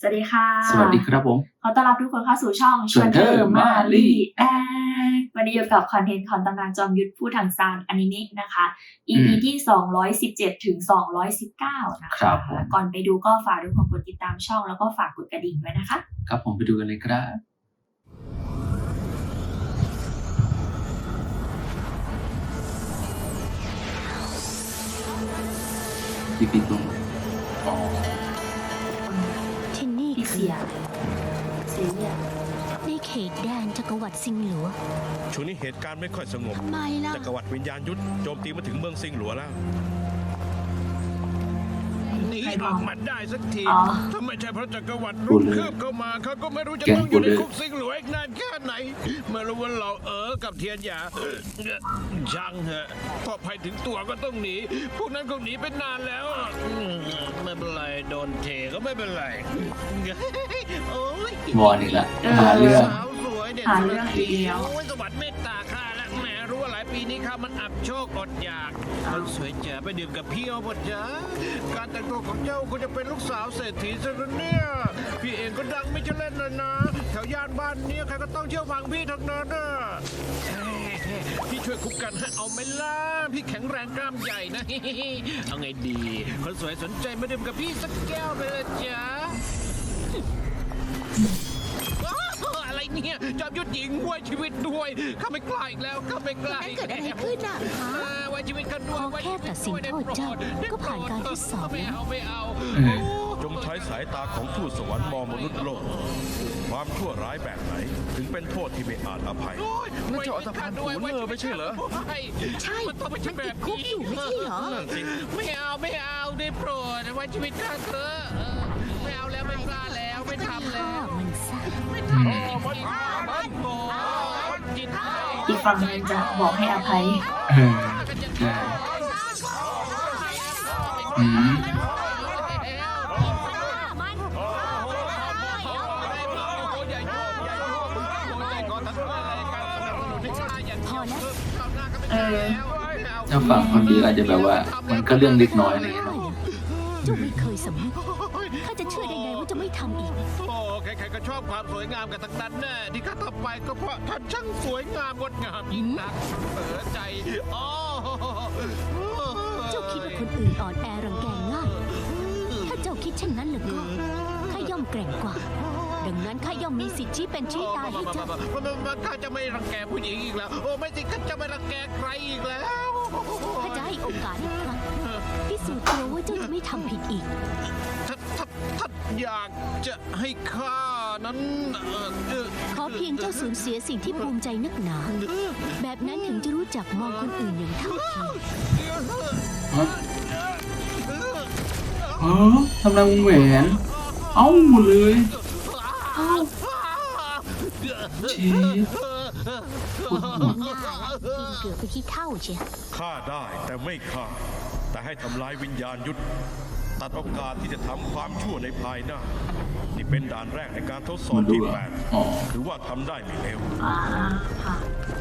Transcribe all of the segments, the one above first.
สวัสดีค่ะ สวัสดีครับผม ขอต้อนรับทุกคนเข้าสู่ช่องชวนเธอมาลี่แอดวันนี้อยู่กับคอนเทนต์ของตำนานจอมยุทธผู้ทางซานอนิเมะนะคะ EP อืมที่ 217 ถึง 219 นะครัคะบผมก่อนไปดูก็ฝากทุกคนกดติดตามช่องแล้วก็ฝากกดกระดิ่งไว้นะคะ ครับผมไปดูกันเลยครับปีปีตรง สีอยเสียเนี่ยในเขตแดนจักรวรรดิสิงห์หลวงช่วงนี้เหตุการณ์ไม่ค่อยสงบ ทำไมล่ะ จักรวรรดิวิญญาณยุทธโจมตีมาถึงเมืองซิงหลัวแล้ว หนีใครอมอองกมาได้สักทีอ๋อ ถ้าไม่ใช่เพราะจักรวรรดิพูรุดกเลยคืบเข้ามาเขาก็ไม่รู้จะแกต้องอยู่ในพูดเลยคุกซิงหลวงอีกนานแค่ไหนไม่รู้ว่าเราเออกับเทียนหยาช่างเหอะพอภัยถึงตัวก็ต้องหนี พวกนั้นคงหนีไปนานแล้วอืมไม่เป็นไรโดนเทก็ไม่เป็นไรโอ้ยวอนอีกละหาเรื่อง สาวสวยเด็ดหาเรื่องอีกแล้ว โอ้ยสวัสดิ์เมตตา ปีนี้ข้ามันอับโชคอดอยากคนสวยเจ๋อไปดื่มกับพี่เอาหมดจ้าการแต่งตัวของเจ้าคุณจะเป็นลูกสาวเศรษฐีซะแล้วเนี่ยพี่เองก็ดังไม่ใช่เล่นเลยนะแถวย่านบ้านเนี้ใครก็ต้องเชื่อฟังพี่ทั้งนั้นน่ะเฮ้ยพี่ช่วยคุกกันให้เอาไหม่ล่ะพี่แข็งแรงกล้ามใหญ่นะเอาไงดี คนสวยสนใจมาดื่มกับพี่สักแก้วไปเลยจ้าอ้าว อะไรเนี่ยจอมยุทธหญิงไว้ชีวิตด้วยข้าไม่กล้าอีกแล้วข้าไม่กล้าอีกเกิดอะไรขึ้นน่ะฮะอ่าไว้ชีวิตกันด้วยขอไว้แค่ชีวิตัดสินด้วยโทษเจ้าได้ก็ผ่านการทดสอบไม่แล้วเอาไม่เอาเออจงใช้สายตาของทูตสวรรค์มองมนุษย์โลก ความชั่วร้ายแบบไหน ถึงเป็นโทษที่ไม่อาจอภัยนั่นเจ้าอัตภานศูนย์เออไม่ใช่เหรอ ใช่มันต้องไม่ใช่แบบมันติดคุกอยู่ไม่ใช่เหรอนั่นสิไม่เอาไม่เอาได้โปรดไว้ชีวิตข้าเถอะเออไม่เอาแล้วไม่กล้าแล้วไม่ทำแล้ฆ่าว อีกฝั่งหนึงจะบอกให้อภัย เออใช่อืมพอแล้วเออ ถ้าฝั่งคนดีอาจจะแบบว่า มันก็เรื่องเล็กน้อยอะไรอย่างเงี้ยเนอะเจ้าไม่เคยสำนึก อบความสวยงามกันทั้งนั้นแน่ที่ข้าทำไปก็เพราะท่านช่างสวยงามงดงามยิ่งนักเผลอใจอ๋อเจ้าคิดว่าคนอื่นอ่อนแอรังแกง่ายถ้าเจ้าคิดเช่นนั้นแล้วก็ข้าย่อมแกร่งกว่า ดังนั้นข้าย่อมมีสิทธิ์ชี้เป็นชี้ตายให้เจ้าข้าจะไม่รังแกผู้หญิงอีกแล้ว โอ้ไม่สิข้าจะไม่รังแกใครอีกแล้วข้าจะให้โอกาสอีกครั้งพิสูจน์ตัวว่าเจ้าจะไม่ทำผิดอีกถ้าถ้าถ้าอยากจะให้ข้า นั้นเอ่อเอ่อขอเพียงเจ้าสูญเสียสิ่งที่ภูมิใจนักหนา แบบนั้นถึงจะรู้จักมองคนอื่นอย่างเท่าเทียมฮะฮะทำไรวงแหวน เอ้าหมดเลยเอ้าชีสปวดหัวกินเกือบไปขี้เท่าเชียฆ่าได้แต่ไม่ฆ่า แต่ให้ทำลายวิญญาณยุทธตัดโอกาสที่จะทำความชั่วในภายหน้า นี่เป็นด่านแรกในการทดสอบมาดูที่เหรอแปดอ๋อ ถือว่าทำได้ไม่เลวอ่าค่ะ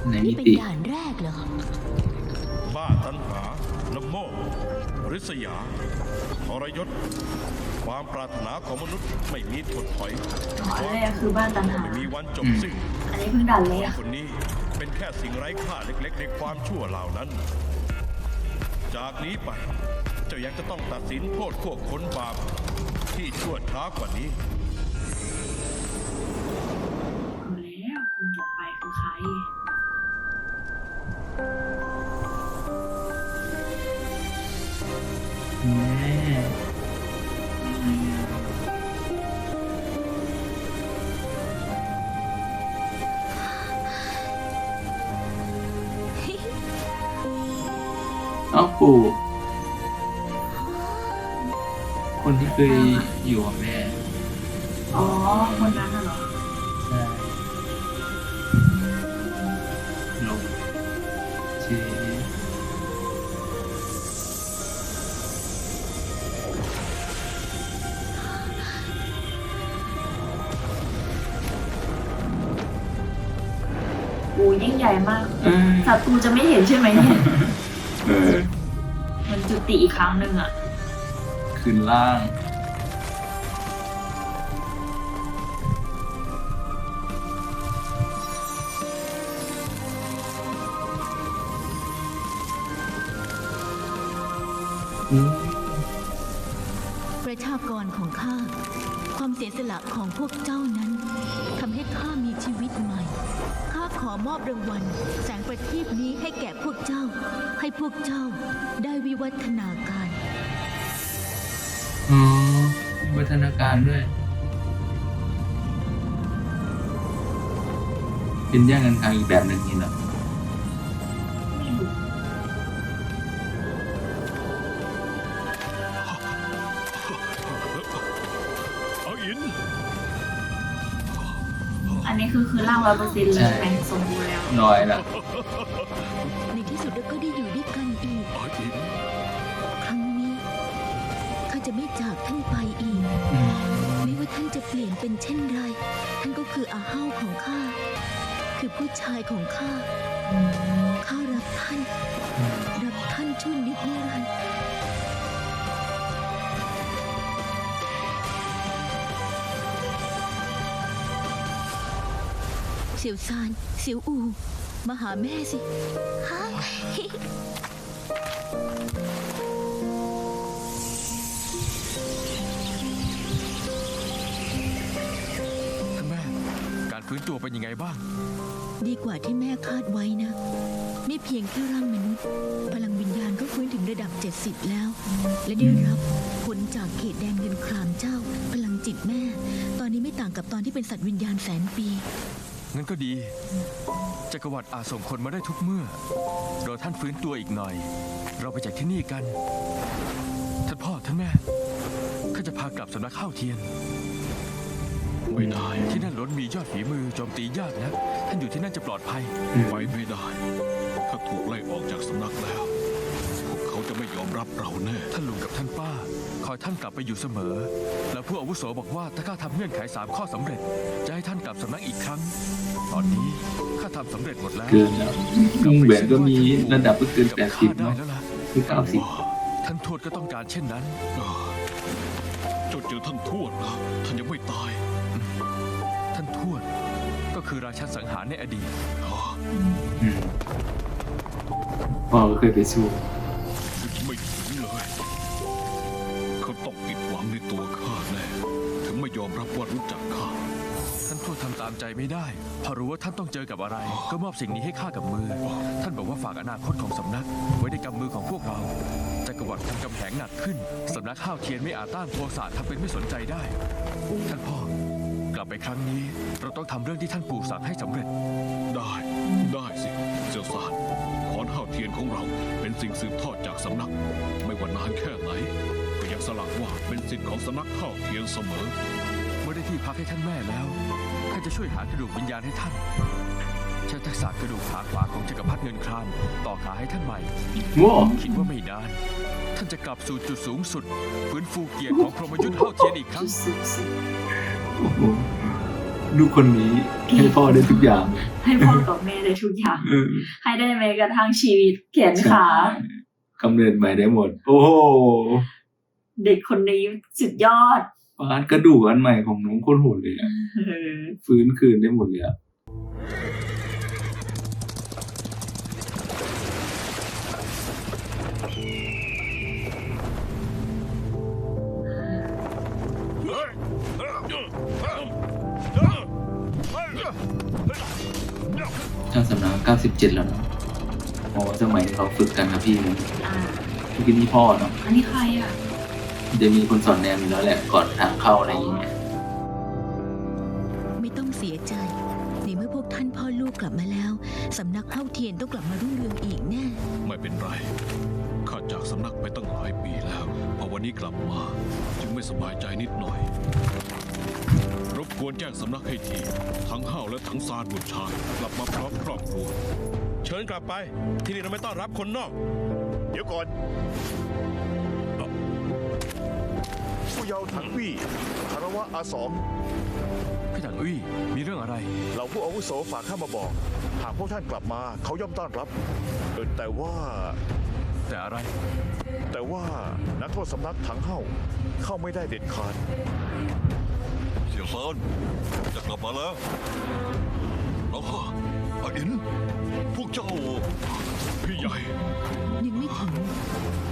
ในมินี่เป็นติด่านแรกเหรอบ้าตันหาละโมบริษยาทรยศ ความปรารถนาของมนุษย์ไม่มีถดถอยอ๋ออันแรกคือบ้านตันหา ไม่มีวันจบสิ้น อันนี้เพิ่งดันเลยคนนี้เป็นแค่สิ่งไร้ค่าเล็กๆ ในความชั่วเหล่านั้น จากนี้ไป เจ้ายังจะต้องตัดสินโทษพวกคนบาปที่ชั่วช้ากว่านี้ เอ้าปู่คนที่เคยอยู่กับแม่ ยิ่งใหญ่มากเออศัตรูจะไม่เห็นใช่ไหมเนี่ย เออมันจุติอีกครั้งหนึ่งอะขึ้นล่างอืมประชากรของข้า ความเสียสละของพวกเจ้านั้นทำให้ข้ามีชีวิตใหม่ ข้าขอมอบรางวัล แสงประทีปนี้ให้แก่พวกเจ้า ให้พวกเจ้าได้วิวัฒนาการ อ๋อมีวัฒนาการด้วย เป็นแย่งกันทางอีกแบบหนึ่งนี่เนาะ นนี้คือคือร่างร้อยเปอร์เซ็นต์เลยใช่ไหมสมบูรณ์แล้วน้อยละในที่สุดเราก็ได้อยู่ด้วยกันอีกเอาอินครั้งนี้ข้าจะไม่จากท่านไปอีก อืมไม่ว่าท่านจะเปลี่ยนเป็นเช่นไร ท่านก็คืออาเฮาของข้า คือผู้ชายของข้า ข้ารักท่าน รักท่านชั่วนิดนิรันดร์ เสียวซานเสียวอู มาหาแม่สิ ฮะ ท่านแม่ การฟื้นตัวเป็นยังไงบ้าง ดีกว่าที่แม่คาดไว้นะ ไม่เพียงแค่ร่างมนุษย์ พลังวิญญาณก็ฟื้นถึงระดับ 70 แล้ว และได้รับผลจากเขตแดนเงินครามเจ้า พลังจิตแม่ ตอนนี้ไม่ต่างกับตอนที่เป็นสัตว์วิญญาณแสนปี งั้นก็ดี จักรวรรดิอาจส่งคนมาได้ทุกเมื่อ รอท่านฟื้นตัวอีกหน่อย เราไปจากที่นี่กัน ท่านพ่อท่านแม่ ข้าจะพากลับสำนักข้าวเทียน ไม่ได้ ที่นั่นล้วนมียอดฝีมือโจมตียากนะ ท่านอยู่ที่นั่นจะปลอดภัย ไปไม่ได้ ถ้าถูกไล่ออกจากสำนักแล้ว พวกเขาจะไม่ยอมรับเราแน่ ท่านลุงกับท่านป้า คอยท่านกลับไปอยู่เสมอ แล้วผู้อาวุโสบอกว่าถ้าข้าทำเงื่อนไขสามข้อสำเร็จ จะให้ท่านกลับสำนักอีกครั้ง ตอนนี้ข้าทำสำเร็จหมดแล้วเกินแล้วลุงแหวนก็มีระดับก็เกินแปดสิบได้เนาะแล้วล่ะคือเก้าสิบท่านทวดก็ต้องการเช่นนั้นเจ้าเจอท่านทวดนะท่านยังไม่ตาย ท่านทวด ก็คือราชันสังหารในอดีตพ่อก็เคยไปสู้านทวดทำตามใจไม่ได้พอรู้ว่าท่านต้องเจอกับอะไร ก็มอบสิ่งนี้ให้ข้ากับมือ ท่านบอกว่าฝากอนาคตของสำนัก ไว้ในกำมือของพวกเราจักรวรรดิทำกำแพงหนักขึ้นสำนักข้าวเทียนไม่อาจต้านโทสะทำเป็นไม่สนใจได้ ท่านพ่อกลับไปครั้งนี้ เราต้องทำเรื่องที่ท่านปู่สั่งให้สำเร็จ ได้ได้สิเซียวซานขอนห้าวเทียนของเราเป็นสิ่งสืบทอดจากสำนัก ไม่ว่านานแค่ไหนก็ยังสลักว่าเป็นสิทธิ์ของสำนักข้าวเทียนเสมอ เมื่อได้ที่พักให้ท่านแม่แล้วข้า จะช่วยหากระดูกวิญญาณให้ท่าน ใช้ทักษะกระดูกขาขวาของจักรพรรดิเงินครามต่อขาให้ท่านใหม่โว้คิดว่าไม่นาน ท่านจะกลับสู่จุดสูงสุด ฟื้นฟูเกียรติของพรหมยุทธ์เท่าเทียนอีกครั้ง โอ้โหลูกคนนี้ให้พ่อได้ทุกอย่างให้พ่อกับแม่ได้ทุกอย่าง เออให้ได้แม้กระทั่งชีวิตแขนขา กำเนิดใหม่ได้หมด โอ้โห เด็กคนนี้สุดยอด ปานกระดูกอันใหม่ของน้องโคนโหดเลยอะเออฟื้นคืนได้หมดเลยอะทจ้าสำนักเก้าสิบเจ็ดแล้วเนาะอ๋อสมัยที่เขาฝึกกันครับพี่มันอ่าเมื่อกี้นี่พ่อเนาะอันนี้ใครอะ จะมีคนสอนแนมอยู่แล้วแหละก่อนทางเข้าอะไรอย่างเงี้ยไม่ต้องเสียใจ ในเมื่อพวกท่านพ่อลูกกลับมาแล้ว สำนักเข้าเทียนต้องกลับมารุ่งเรืองอีกแน่ ไม่เป็นไร ข้าจากสำนักไปตั้งหลายปีแล้ว พอวันนี้กลับมา จึงไม่สบายใจนิดหน่อย รบกวนแจ้งสำนักให้ที ทั้งห้าวและทั้งซานบุตรชายกลับมาพร้อมครอบครัว เชิญกลับไป ที่นี่เราไม่ต้อนรับคนนอก เดี๋ยวก่อนผู้ เยาว์ถังวี่คารวะอาสองพี่ถังอุ้ยมีเรื่องอะไรเหล่าผู้อาวุโสฝากข้ามาบอก หากพวกท่านกลับมาเขาย่อมต้อนรับเออแต่ว่า แต่อะไร แต่ว่านักโทษสำนักถังเฮ้าเข้าไม่ได้เด็ดขาดเสี่ยวซานจะกลับมาแล้วแล้วก็อาอิน พวกเจ้า พี่ใหญ่ ยังไม่ถึง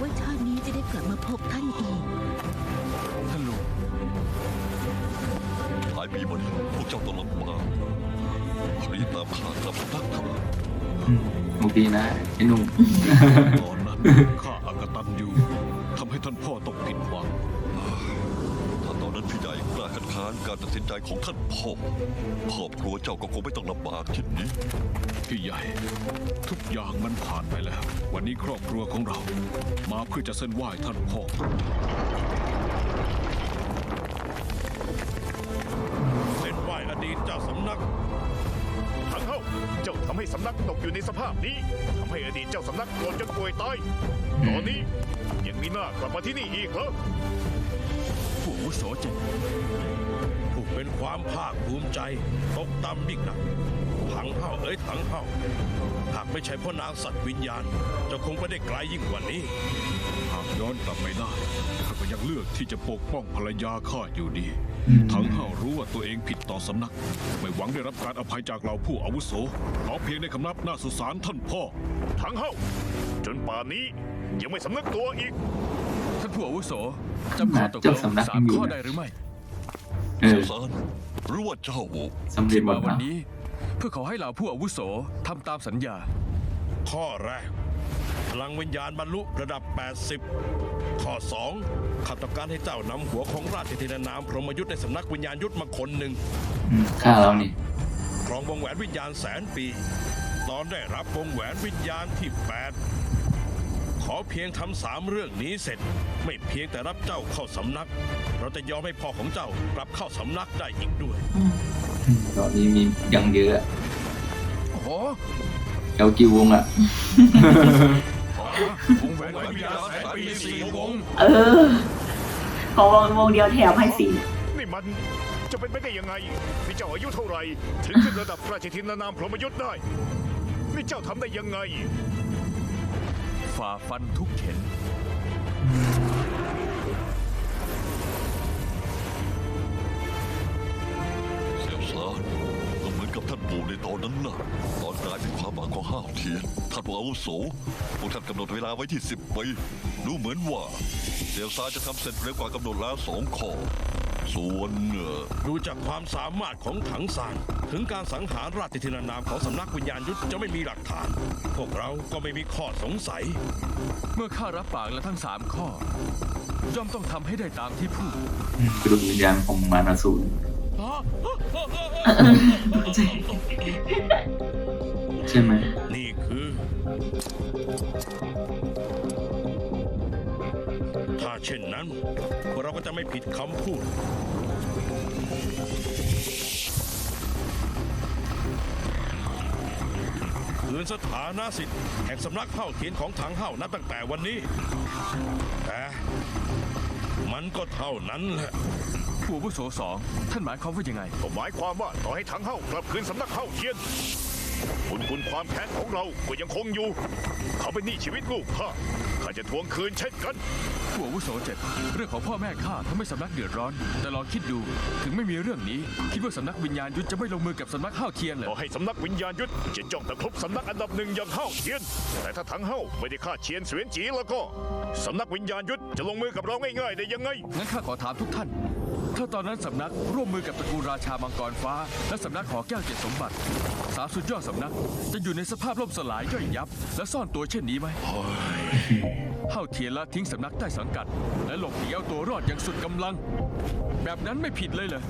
ว่าชาตินี้จะได้กลับมาพบท่านอีก ปีมานี้พวกเจ้าต้องลำบากรีบตามข้ากลับสำนักเถอะอืมโอเคนะไอ้หนุ่มตอนนั้นข้าอากตันอยู่ทำให้ท่านพ่อต้องผิดหวังถ้าตอนนั้นพี่ใหญ่กล้าคัดค้านการตัดสินใจของท่านพ่อครอบครัวเจ้าก็คงไม่ต้องลำบากเช่นนี้ พี่ใหญ่ ทุกอย่างมันผ่านไปแล้ว วันนี้ครอบครัวของเรา มาเพื่อจะเส้นไหว้ท่านพ่อำนักถังเฮ้าเจ้าทำให้สำนักตกอยู่ในสภาพนี้ทำให้อดีตเจ้าสำนักโกรธจนป่วยตาย ตอนนี้ยังมีหน้ากลับมาที่นี่อีกเหรอผู้อาวุโสเจ็ดผู้เป็นความภาคภูมิใจตกต่ำยิ่งหนักถังเห่าเอ้ยถังเห่าหากไม่ใช่พ่อนางสัตว์วิญญาณเจะคงไปได้ไกลยิ่งกว่านี้ หากย้อนกลับไม่ได้ข้าก็ยังเลือกที่จะปกป้องภรรยาข้าอยู่ดีอืม ทั้งเห่ารู้ว่าตัวเองผิดต่อสำนัก ไม่หวังได้รับการอภัยจากเราผู้อาวุโสขอเพียงในคำนับหน้าสุสานท่านพ่อถังเฮ้าจนป่านนี้ยังไม่สำนึกตัวอีก ท่านผู้อาวุโสจำข้อตกลเจ้างสำนักสายัมงอยู่ข้อนะได้หรือไม่เอเสี่อยวซานรู้ว่าเจ้าสำเร็จที่หมมาดวันแล้วนี้ เพื่อขอให้เหล่าผู้อาวุโสทำตามสัญญา ข้อแรกพ ลังวิญญาณบรรลุระดับ 80 ข้อ 2ข้าต้องการให้เจ้านำหัวของราชธินานามพรหมยุทธ์ในสำนักวิญญาณยุทธมาคนหนึ่งอืมฆ่าแล้วนี่ครองวงแหวนวิญญาณแสนปี ตอนได้รับวงแหวนวิญญาณที่ 8 ขอเพียงทำสามเรื่องนี้เสร็จ ไม่เพียงแต่รับเจ้าเข้าสำนัก เราจะยอมให้พ่อของเจ้ากลับเข้าสำนักได้อีกด้วยอืมตอนนี้มียังเยอะอะโอ้โหเอลกี่วงอะ วงแหวนวิญญาณแสนปีสี่วงเออ ขอวงวงเดียวแถมให้สี่นี่มันจะเป็นไปได้ยังไงนี่เจ้าอายุเท่าไหร่ ถึงขึ้นระดับราชทินานามพรหมยุทธ์ได้ นี่เจ้าทำได้ยังไง ฝ่าฟันทุกเข็น ในตอนนั้นน่ะ ตอนกลายเป็นความหวังของห้าวเทียนท่านผู้อาวุโสพวกท่านกำหนดเวลาไว้ที่สิบปี ดูเหมือนว่าเสี่ยวซานจะทำเสร็จเร็วกว่ากำหนดแล้วสองข้อส่วนเอ่อดูจากความสามารถของถังซานถึงการสังหารราชธินานามของสำนักวิญญาณยุทธจะไม่มีหลักฐาน พวกเราก็ไม่มีข้อสงสัย เมื่อข้ารับปากแล้วทั้งสามข้อย่อมต้องทำให้ได้ตามที่พูดอืมกระดูกวิญญาณของมานาสูรใช่ไหมนี่คือถ้าเช่นนั้นพวกเราก็จะไม่ผิดคำพูด คืนสถานะสิทธิ์แห่งสำนักเผ่าเทียนของถังเห่านับตั้งแต่วันนี้ แต่มันก็เท่านั้นแหละ ผู้อาวุโสสองท่านหมายความว่ายังไง ก็หมายความว่าต่อให้ถังเฮ้ากลับคืนสำนักเฮ้าเทียน บุญคุณความแค้นของเราก็ยังคงอยู่ เขาเป็นหนี้ชีวิตลูกข้าข้าจะทวงคืนเช่นกันผู้อาวุโสเจ็ดเรื่องของพ่อแม่ข้าทำให้สำนักเดือดร้อน แต่ลองคิดดูถึงไม่มีเรื่องนี้ คิดว่าสำนักวิญญาณยุทธจะไม่ลงมือกับสำนักข้าวเทียนเหรต่ออให้สำนักวิญญาณยุทธจะจ้องตะครุบสำนักอันดับหนึ่งอย่างเฮ้าเทียน แต่ถ้าถังเฮ้าไม่ได้ฆ่าเชียนเสวียนจีแล้วก็สำนักวิญญาณยุทธจะลงมือกับเราง่ายๆได้ยังไงงั้นข้าขอถามทุกท่าน ถ้าตอนนั้นสำนักร่วมมือกับตระกูลราชามังกรฟ้า และสำนักหอแก้วเจ็ดสมบัติ สามสุดยอดสำนัก จะอยู่ในสภาพล่มสลายย่อยยับ และซ่อนตัวเช่นนี้ไหมเฮาเทียนละทิ้งสำนักใต้สังกัด และหลบหนีเอาตัวรอดอย่างสุดกำลัง แบบนั้นไม่ผิดเลยเหรอ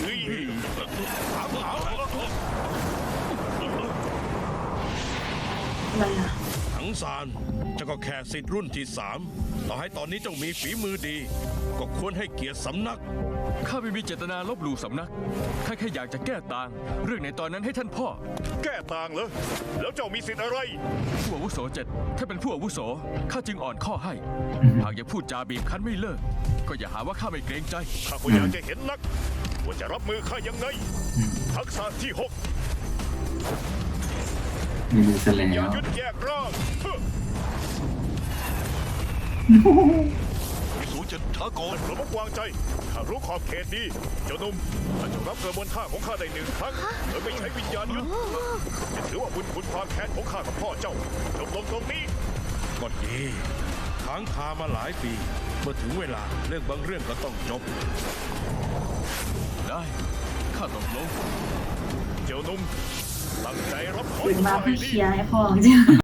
เฮ้ยเอาเอาอะไรอะ ถังซานเจ้าก็แค่สิทธิ์รุ่นที่สามต่อให้ตอนนี้เจ้ามีฝีมือดี ก็ควรให้เกียรติสำนัก ข้าไม่มีเจตนาลบหลู่สำนัก ข้าแค่อยากจะแก้ต่าง เรื่องในตอนนั้นให้ท่านพ่อ แก้ต่างเหรอแล้วเจ้ามีสิทธิ์อะไร ผู้อาวุโสเจ็ดถ้าเป็นผู้อาวุโส ข้าจึงอ่อนข้อให้ หากยังพูดจาบีบคั้นไม่เลิก ก็อย่าหาว่าข้าไม่เกรงใจ ข้าก็อยากจะเห็นนัก ว่าจะรับมือข้ายังไง ทักษะที่หก มีมือซะแล้อย่าวหยุดแยกร่างเฮ้อวิสูเจ็ดช้าก่อนประมุกวางใจข้ารู้ขอบเขตดีเจ้าหนุ่มถ้าเจะรับกระบวนท่าของข้าได้หนึ่งครั้งโดยไม่ใช้วิญญาณยุทธจะถือว่าบุญคุณความแค้นของข้ากับพ่อเจ้าจบลงตรงนี้ก็ดีค้างคามาหลายปีเมื่อถึงเวลาเรื่องบางเรื่องก็ต้องจบ ได้ข้าตกลงเจ้าหนุ่ม ตั้งใจรับตื่นมาข้าเพื่ให้อดีเคลียร์ให้พ่อจริง